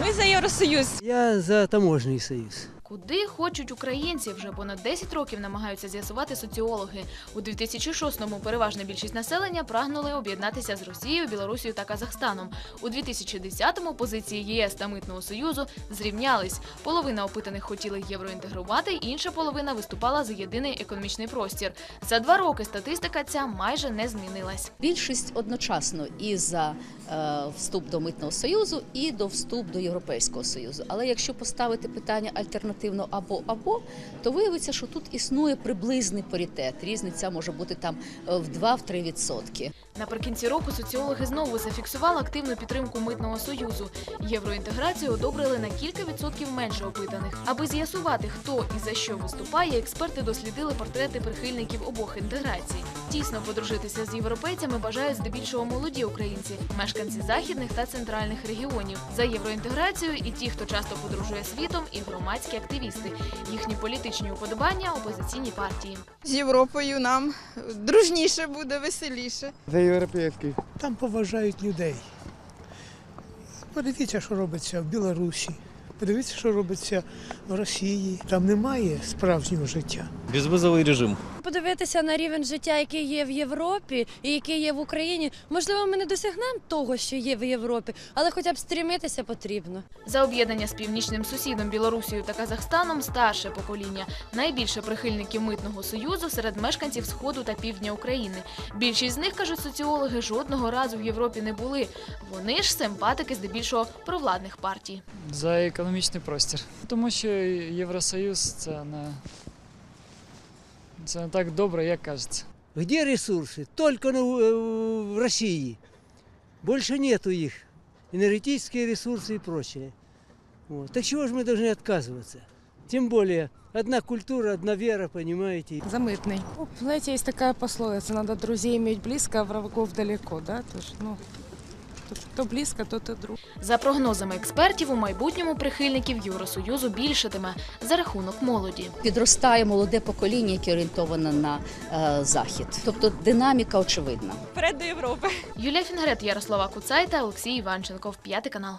Ми за Євросоюз. Я за таможний союз. Куди хочуть українці вже понад 10 років намагаються з'ясувати соціологи. У 2006-му переважна більшість населення прагнули об'єднатися з Росією, Білорусією та Казахстаном. У 2010-му позиції ЄС та Митного Союзу зрівнялись. Половина опитаних хотіли євроінтегрувати, інша половина виступала за єдиний економічний простір. За два роки статистика ця майже не змінилась. Більшість одночасно і за вступ до митного союзу, і до вступ до Європейського союзу. Але якщо поставити питання альтернативно або або, то виявиться, що тут існує приблизний паритет. Різниця може бути там е, в 2-3 відсотки. Наприкінці року соціологи знову зафіксували активну підтримку митного союзу. Євроінтеграцію одобрили на кілька відсотків менше опитаних. Аби з'ясувати, хто і за що виступає, експерти дослідили портрети прихильників обох інтеграцій. Тісно подружитися з європейцями бажають здебільшого молоді українці, мешканці західних та центральних регіонів. За євроінтеграцію і ті, хто часто подорожує світом, і громадські активісти. Їхні політичні уподобання опозиційні партії. З Європою нам дружніше буде, веселіше. Європейський. Там поважають людей. Подивіться, що робиться в Білорусі. Подивіться, що робиться в Росії. Там немає справжнього життя. Безвизовий режим. подивитися на рівень життя, який є в Європі і який є в Україні. Можливо, ми не досягнемо того, що є в Європі, але хоча б стрімитися потрібно. За об'єднання з північним сусідом Білорусією та Казахстаном старше покоління. Найбільше прихильників митного союзу серед мешканців сходу та півдня України. Більшість з них кажуть соціологи жодного разу в Європі не були. Вони ж симпатики здебільшого провладних партій. За економічний простір. Тому що Євросоюз це не, це не так добре, як кажеться. Где ресурсы? Только на, э, в России. Больше нету их. Энергетические ресурсы и прочее. Вот. Так чего же мы должны отказываться? Тем более, одна культура, одна вера, понимаете. Замытный. Ну, знаете, есть такая пословица, надо друзей иметь близко, а врагов далеко, да? То есть, ну, тут близько, то ти друг. За прогнозами експертів, у майбутньому прихильників Євросоюзу більшатиме за рахунок молоді. Підростає молоде покоління, яке орієнтоване на е, захід. Тобто динаміка очевидна. Вперед до Європи. Юлія Фінгрет, Ярослава Куцай та Олексій Іванченков. П'ятий канал.